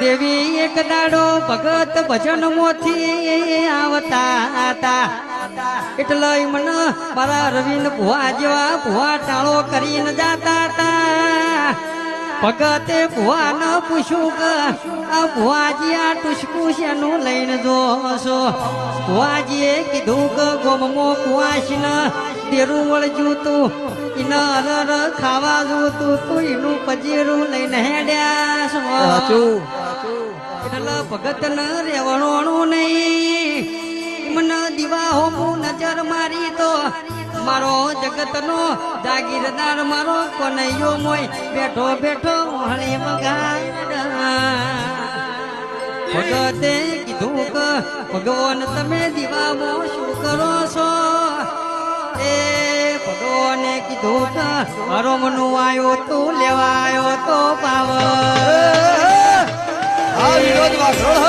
દેવી એક દાડો ભગત ભજન મોથી આવતા હતા. એટલે મને મારા રવિન ભુવા જેવા ભુવા ટાળો કરીને જાતા હતા. ભગતે ભુવા ન પૂછ્યું કે, આ ભુવાજી આ ટુસકું શેનું લઈને જોશો? ભુવાજીએ કીધું કે, ગોમમો કુવાશી ન દેરું વળજ્યું તું ઈના અરર ખાવા જોતું, તું એનું પજેરું લઈને હેડ્યા છો. એટલે ભગત ન રેવણોણું નહીં. મને દીવા હોમું નજર મારી તો મારો જગતનો જાગીરદાર, મારો કોનૈયો મોય બેઠો બેઠો હળી વગાડ ભગતે કીધું કે, ભગવાન, તમે દીવામાં શું કરો છો? એ ભગવાને કીધું કે, હરોમનું આવ્યો તું લેવાયો તો 一把